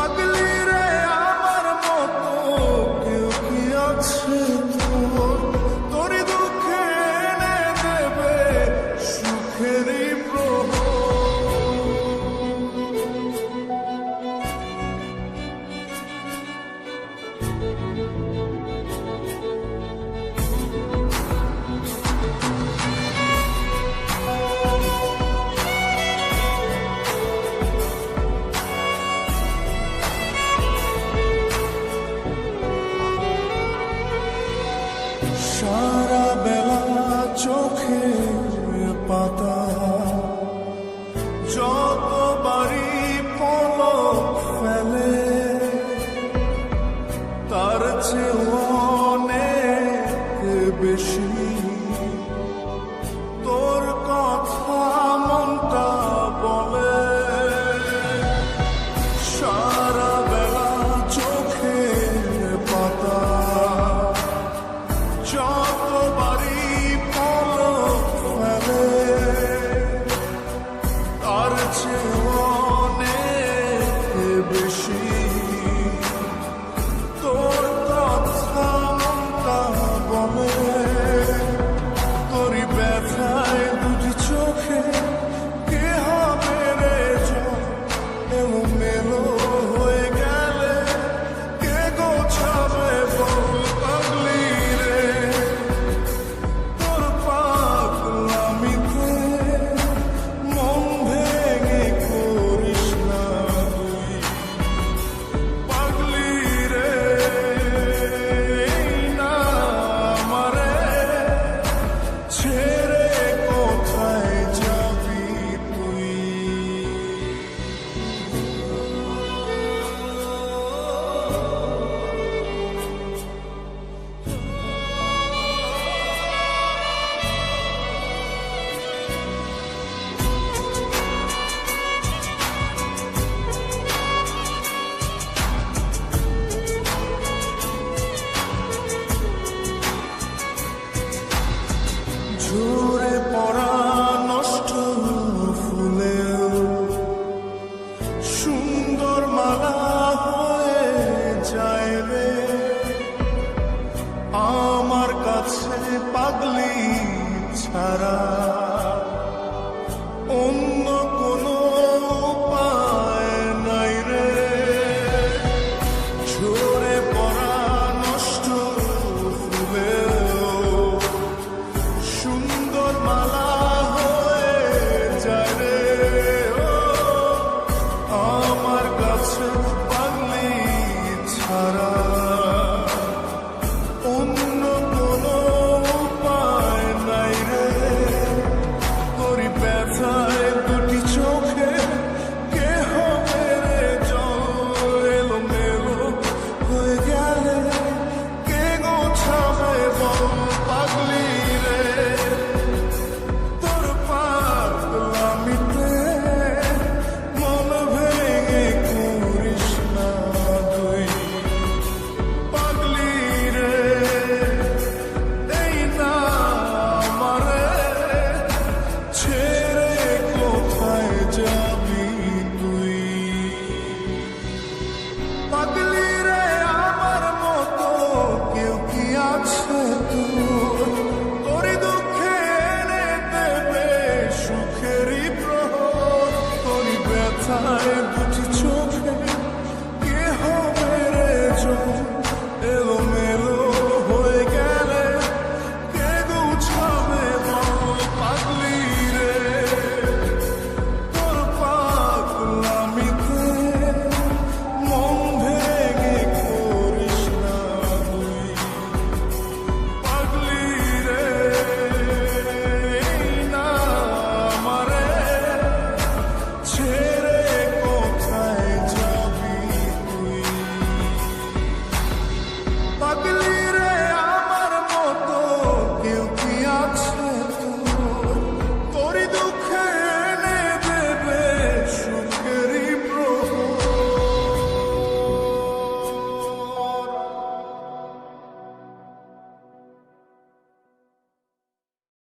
I believe. সারা বেলা চোখে পাতা। যত বাড়ি পলক ফেলে তার চেয়ে অনেক বেশি। পড়া নষ্ট সুন্দর মালা রে। আমার কাছে পাগলি ছাড়া time to